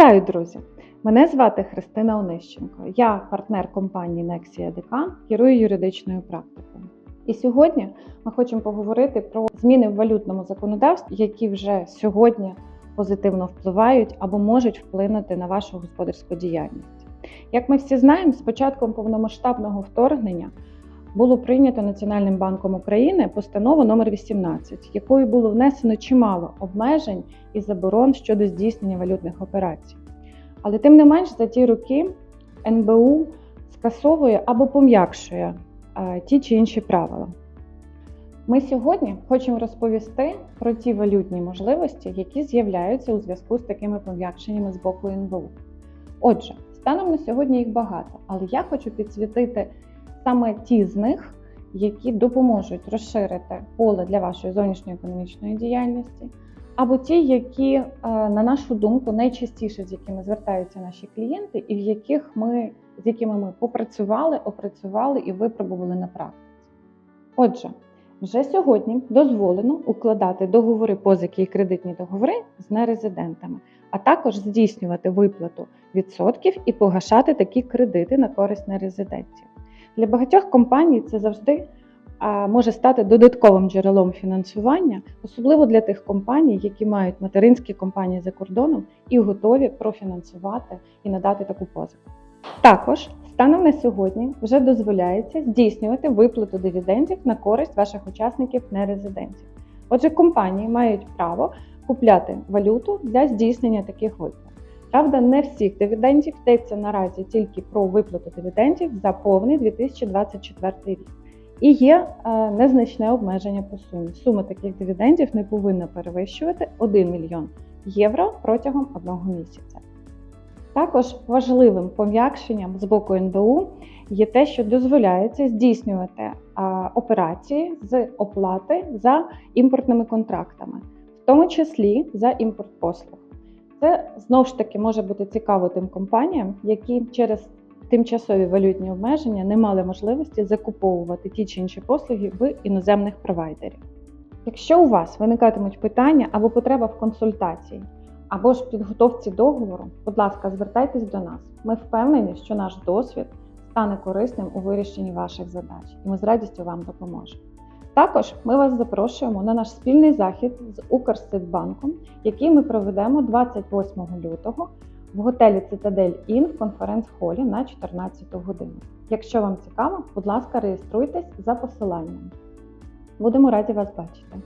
Вітаю, друзі! Мене звати Христина Онищенко. Я партнер компанії Nexia DK, керую юридичною практикою. І сьогодні ми хочемо поговорити про зміни в валютному законодавстві, які вже сьогодні позитивно впливають або можуть вплинути на вашу господарську діяльність. Як ми всі знаємо, з початком повномасштабного вторгнення було прийнято Національним банком України постанову номер 18, якою було внесено чимало обмежень і заборон щодо здійснення валютних операцій. Але тим не менш, за ті роки НБУ скасовує або пом'якшує е, ті чи інші правила. Ми сьогодні хочемо розповісти про ті валютні можливості, які з'являються у зв'язку з такими пом'якшеннями з боку НБУ. Отже, станом на сьогодні їх багато, але я хочу підсвітити саме ті з них, які допоможуть розширити поле для вашої зовнішньої економічної діяльності, або ті, які, е, на нашу думку, найчастіше з якими звертаються наші клієнти, і в яких ми з якими ми попрацювали, опрацювали і випробували на практиці. Отже, вже сьогодні дозволено укладати договори позики і кредитні договори з нерезидентами, а також здійснювати виплату відсотків і погашати такі кредити на користь нерезидентів. Для багатьох компаній це завжди може стати додатковим джерелом фінансування, особливо для тих компаній, які мають материнські компанії за кордоном і готові профінансувати і надати таку позику. Також станом на сьогодні вже дозволяється здійснювати виплату дивідендів на користь ваших учасників нерезидентів. Отже, компанії мають право купляти валюту для здійснення таких виплат. Правда, не всіх дивідендів йдеться наразі тільки про виплату дивідендів за повний 2024 рік. І є е, незначне обмеження по сумі. Сума таких дивідендів не повинна перевищувати 1 мільйон євро протягом одного місяця. Також важливим пом'якшенням з боку НБУ є те, що дозволяється здійснювати е, операції з оплати за імпортними контрактами, в тому числі за імпорт послуг. Це знову ж таки може бути цікаво тим компаніям, які через тимчасові валютні обмеження не мали можливості закуповувати ті чи інші послуги в іноземних провайдерів. Якщо у вас виникатимуть питання або потреба в консультації, або ж підготовці договору, будь ласка, звертайтесь до нас. Ми впевнені, що наш досвід стане корисним у вирішенні ваших задач, і ми з радістю вам допоможемо. Також ми вас запрошуємо на наш спільний захід з Укрсиббанком, який ми проведемо 28 лютого в готелі Цитадель Ін в конференц-холі на 14 годину. Якщо вам цікаво, будь ласка, реєструйтесь за посиланням. Будемо раді вас бачити.